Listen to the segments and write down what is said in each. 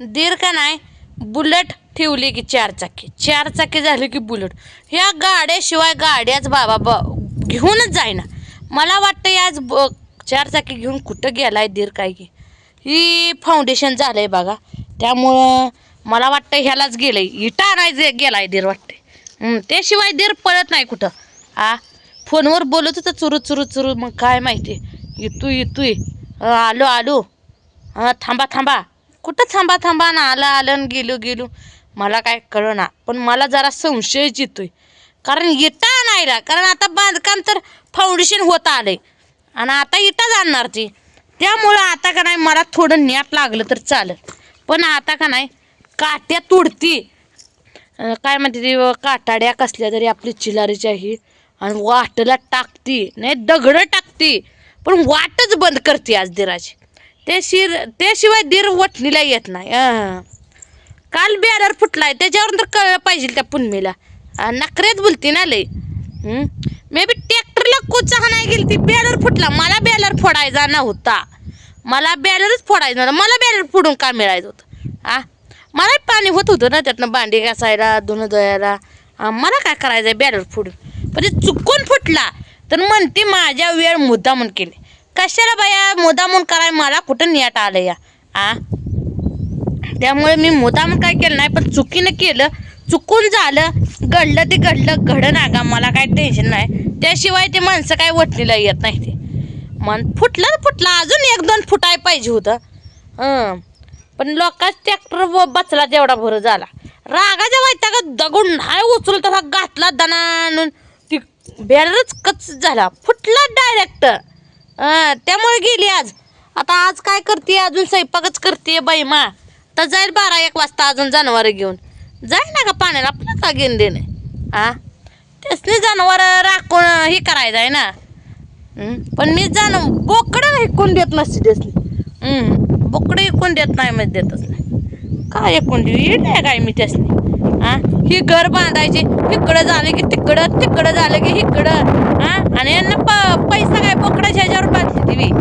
दीर का नाही? बुलेट ठेवली की चार चाकी चार चाकी झाली की बुलेट. ह्या गाड्याशिवाय गाड्याच बाबा ब घेऊनच जायना मला वाटतं आज ब चार चाकी घेऊन कुठं गेलाय दीर काय की? ही फाउंडेशन आहे बघा. त्यामुळं मला वाटतं ह्यालाच गेलं आहे इटा आणायचं गेलाय दीर वाटते त्याशिवाय दीर पळत नाही कुठं. आ? फोनवर बोलत होतं चुरू चुरू चुरू. मग काय माहिती? येतोय येतोय. आलो आलो. हां थांबा थांबा. कुठं थांबा थांबा ना आलं आलं आणि गेलो गेलो. मला काय कळना पण मला जरा संशयच येतोय. कारण इटा आणायला कारण आता बांधकाम तर फाउंडेशन होत आलंय. आणि आता इटाच आणणार ती. त्यामुळं आता का नाही मला थोडं न्याट लागलं तर चालेल. पण आता का नाही काट्या तुडती. काय म्हणते ती काटाड्या कसल्या तरी आपली चिलारीची आहे आणि वाटला टाकती नाही दगडं टाकती. पण वाटच बंद करते आज दिराची. ते शिर त्याशिवाय दीर वटणीला येत नाही काल बॅनर फुटलाय त्याच्यावर तर कळलं पाहिजे त्या पुनमीला. नखरेच बोलती ना लय मे बी ट्रॅक्टरला कोचा नाही गेली ती बॅनर फुटला मला बॅनर फोडायचा नव्हता. मला बॅनरच फोडायचा नव्हता मला बॅनर फोडून का मिळायचं होतं? आ मला पाणी होत होतं ना त्यातनं भांडी घासायला धुणं धुवायला. मला काय करायचं आहे बॅनर फोडून? पण ते चुकून फुटला तर म्हणते माझ्या वेळ मुद्दामून केली. कशाला बाया मुदामून कराय मला कुठं नियाट आलं या? आ? त्यामुळे मी मुदामून काय केलं नाही पण चुकीनं केलं. चुकून झालं. घडलं ते घडलं. घडं ना का मला काय टेन्शन नाही. त्याशिवाय ते माणसं काय वटलेलं येत नाही ते. मन फुटलं फुटलं. अजून एक दोन फुटाय पाहिजे होतं. पण लोकांच ट्रॅक्टर बचला तेवढा भर झाला. रागाच्या वाईटा दगून नाही उचलून तसा घातला दणा आणून ती बॅनरच कच झाला. फुटला डायरेक्ट त्यामुळे गेली आज. आता आज काय करते? अजून स्वयंपाकच करते बाई मा. तर जाईल बारा एक वाजता अजून जनावरं घेऊन. जाई ना का पाण्याला? आपलं का घेऊन देणे? हा तेच जनावर राखून हे करायचं आहे ना. पण मी जाण बोकडं ऐकून देत नसते त्यासनी. बोकडं ऐकून देत नाही मग देतच नाही. काय ऐकून देऊ? येत नाही काय मी त्यासनी? हा ही घर बांधायची. इकडं झालं की तिकडं तिकडं झालं की इकडं. हा? आणि यांना प पैसा काय? बोकडाच्या ह्याच्यावर बांधली ती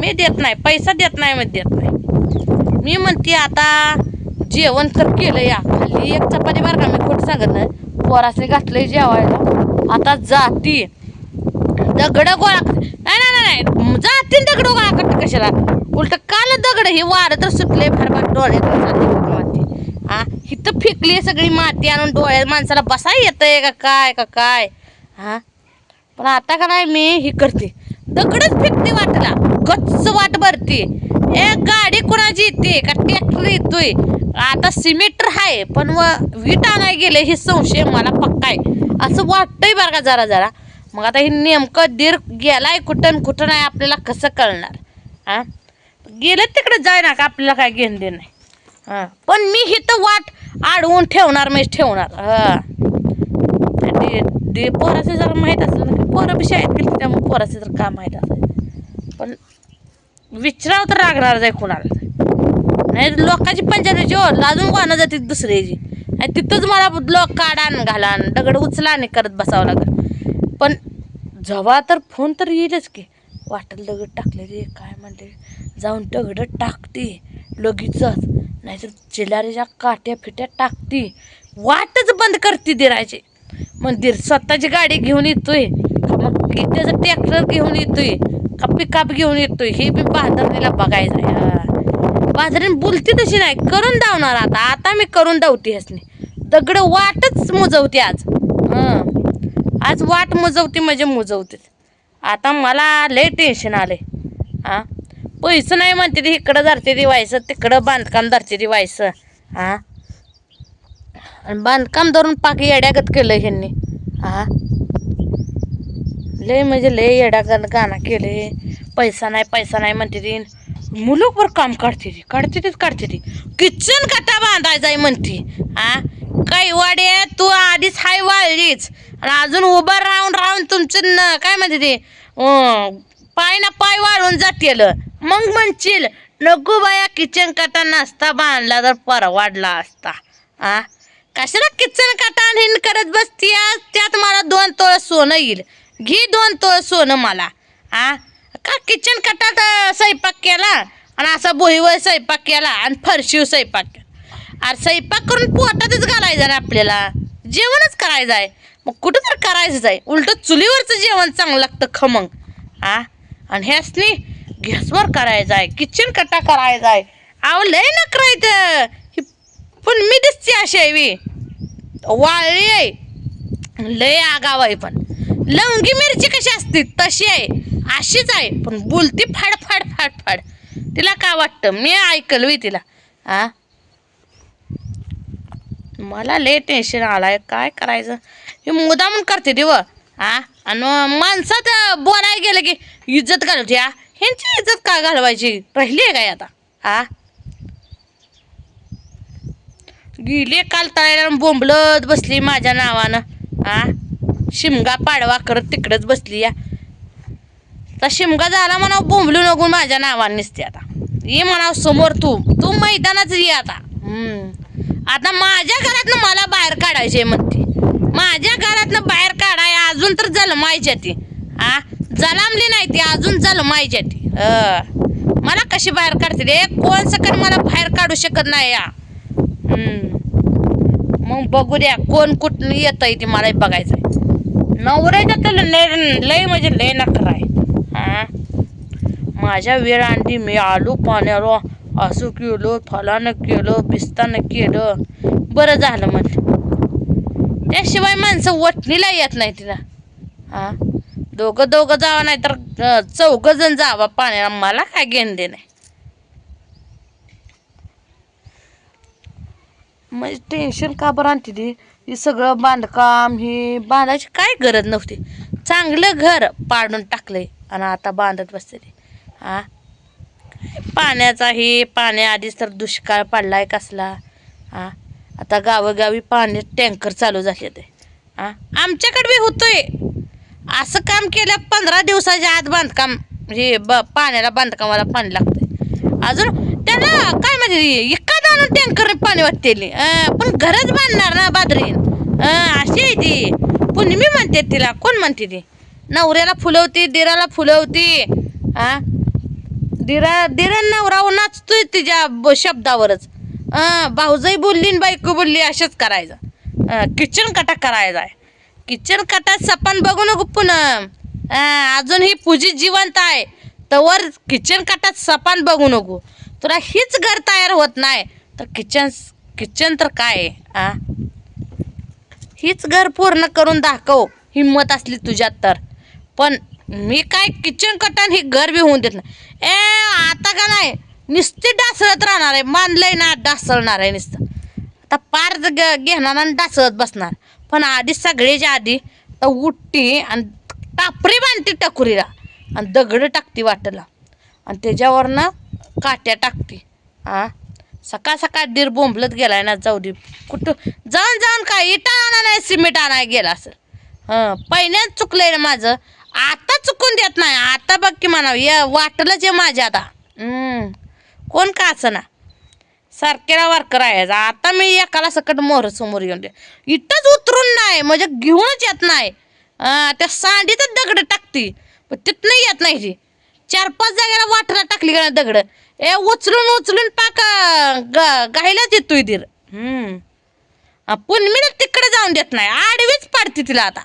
मी देत नाही. पैसा देत नाही मी देत नाही. मी म्हणते आता जेवण तर केलं या. खाली एक चपाती बार का? मी खोट सांगत नाही. पोरासले घातलंय जेवायला. आता जाती. दगड गोळा नाही नाही नाही नाही. दगड गोळा करते कशाला? उलट काल दगड हे वारं तर सुटले फार फार. डोळ्यात माती. हा? इथं फेकली सगळी माती आणून डोळ्यात माणसाला बसा येतंय का काय का काय? हा? पण आता का नाही मी ही करते. दगडच फेकते वाटला गच्च वाट भरते. एक गाडी कोणाची येते? का ट्रॅक्टर येतोय? आता सिमेंटर आहे पण व विटा नाही गेले हे संशय मला पक्का आहे. असं वाटतंय बरं का जरा जरा. मग आता हे नेमकं दीर गेलाय कुठं आणि कुठं नाही आपल्याला कसं कळणार? हां गेलं तिकडे जाय ना का आपल्याला काय घेणं देणं नाही? हां. पण मी हिथं वाट अडवून ठेवणार म्हणजे ठेवणार. हां. ते ते पोराचं जर माहीत असलं ना पोरं बी शाळेत गेली त्यामुळे पोराचं जर का माहीत असेल. पण विचारावं तर लागणार जाय कोणाला. नाही लोकांची पंचायत हो लाजून वाहनं जाते दुसऱ्याची. आणि तिथंच मला लोक काढान घालान दगड उचला आणि करत बसावं लागेल. पण जेव्हा तर फोन तर येईलच की वाटेल दगड टाकले रे काय म्हणले? जाऊन दगड टाकते लगेचच. नाहीतर चिलारीच्या काट्या फिट्या टाकते. वाटच बंद करते दिरायची मंदिर. स्वतःची गाडी घेऊन येतोय. का मग त्याचं ट्रॅक्टर घेऊन येतोय का पिकअप घेऊन येतोय हे बी बहादरणीला बघायचं बाजारीन बोलती तशी नाही. करून धावणार आता. आता मी करून धावते हसने दगड वाटच मोजवते आज. आज वाट मोजवते म्हणजे मोजवते. आता मला लय टेन्शन आले हा. पैसे नाही म्हणते ते. इकडं धरते ती व्हायचं तिकडं बांधकाम धरते ती व्हायचं हा. आणि बांधकाम धरून पाक येड्यागत केलं ह्यांनी. हा लय म्हणजे लय येड्या गाणं केले पैसा नाही पैसा नाही म्हणते ती. मुलूकवर काम काढते ती काढते तीच काढते ती. किचन कटा बांधायचा आहे म्हणते. हा काही वाडे तू आधीच हाय वाळलीच. आणि अजून उभं राहून राहून तुमचं न काय म्हणते ते? पाय ना पाय वाळून जातील. मग म्हणशील नको बाया किचन कथा नसता बांधला तर परवाडला असता. हा कशाला किचन काटा आणि करत बसती त्यात मला दोन तोळ सोनं येईल. घे दोन तोळ सोनं मला. आ? का किचन कटात स्वयंपाक केला? आणि असा बोहीवर स्वयंपाक केला आणि फरशीव स्वयंपाक केला. अरे स्वयंपाक करून पोटातच घालायचं ना आपल्याला. जेवणच करायचं आहे. मग कुठं तर करायचंच आहे. उलटं चुलीवरचं जेवण चांगलं लागतं खमंग आ? आणि ह्यासनी गॅसवर करायचं आहे. किचन कट्टा करायचा आहे. अहो लय न शेवी. आहे वाळली आहे. लय आगाव आहे पण. लवंगी मिरची कशी असते? तशी आहे. अशीच आहे. पण बोलती फाड फाड फाड फाड. तिला काय वाटतं? मी ऐकलवी तिला. आ? मला लय टेन्शन आलाय. काय करायचं? हे मुदामून करते दिव आ? आणि माणसात बोलायला गेलं की इज्जत घालवते हा ह्यांची इज्जत का घालवायची? राहिली आहे काय आता? हा गेले काल तळायला बोंबलत बसली माझ्या नावानं. आ? शिमगा पाडवा करत तिकडंच बसली या. तर शिमगा झाला म्हणा बोंबलू नको माझ्या नावाने निसते आता. ये म्हणा समोर तू. तू मैदानाच ये आता. आता माझ्या घरातनं मला बाहेर काढायचे म्हणते. माझ्या घरातनं बाहेर काढाय अजून तर जलमायच्या ती. आ? जलामली नाही ती अजून जलमायच्या ती. मला कशी बाहेर काढते रे? कोण सकट मला बाहेर काढू शकत नाही या. मग बघू द्या कोण कुठं येत आहे ते मला बघायचं नवऱ्याच्या तर लय म्हणजे लय नखरा आहे. हा? माझ्या वेळ आणली मी आलो पाण्यावर असू केलो फलानं केलं बिस्तानं केलं. बरं झालं म्हटलं. त्याशिवाय माणसं वटणीला येत नाही तिला. हा? दोघं दोघं जावं नाही तर चौघं जण जावा पाण्याला. मला काय घेणं दे नाही म्हणजे टेन्शन का बरं आणते ती? हे सगळं बांधकाम हे बांधायची काय गरज नव्हती. चांगलं घर पाडून टाकलंय आणि आता बांधत बसते ते. हा? पाण्याचा हे पाण्या आधीच तर दुष्काळ पडलाय कसला. हा? आता गावोगावी पाणी टँकर चालू झाले ते. हा? आमच्याकडे बी होतोय. असं काम केल्या पंधरा दिवसाच्या आत बांधकाम हे ब पाण्याला बांधकामाला पाणी लागतंय. अजून त्यांना काय म्हणजे एखादा टँकर पाणी वाटतेली पण घरच बांधणार ना बादरीन अशी आहे ती. पुण्यमी म्हणते तिला कोण म्हणते ती? नवऱ्याला फुलवती दिराला फुलवती. हा दिरा दिरा नवरा हो, नाचतोय तिच्या ब- शब्दावरच. अं, भाऊजाई बोलली न बायको बोलली असंच करायचं. किचन कटा करायचा आहे. किचन कटात सपान बघू नको पुन्हा. अजून ही पूजी जिवंत आहे. तवर किचन कटात सपान बघू नको. तुला हीच घर तयार होत नाही. तर किचन किचन तर काय आहे आ? हीच घर पूर्ण करून दाखव हिंमत असली तुझ्यात तर. पण मी काय किचन कटान ही घर बी होऊन देत नाही. ए आता का नाही? नुसती डासळत राहणार आहे मानलंय ना डासळणार आहे नुसतं. आता पार ग- घेणार आणि डासळत बसणार. पण आधी सगळ्याच्या आधी तर उठती आणि टापरी बांधते टकुरीला आणि दगड टाकते वाटेला. आणि त्याच्यावरनं काट्या टाकते हां सकाळ सकाळ दीर बोंबलत गेलाय ना जाऊ दे. कुठं? जाऊन जाऊन काय? इटा आणा नाही सिमेंट आणाय गेला असं. हं पहिल्याच चुकलंय ना माझं. आता चुकून देत नाही. आता बघ की म्हणावं या वाटलंच आहे माझ्या आता. कोण का असं ना सारखेला वारकर आहे आता मी एकाला सकट मोहर समोर येऊन दे. इथंच उतरून नाही. म्हणजे घेऊनच येत नाही. त्या सांडीतच दगड टाकती. पण तिथनं येत नाही ती. चार पाच जागेला वाटला टाकली का दगड? ए उचलून उचलून पाक ग- गायलाच येतोय दीर हम्म. पुनमीला तिकडे जाऊन देत नाही. आडवीच पाडते तिला आता.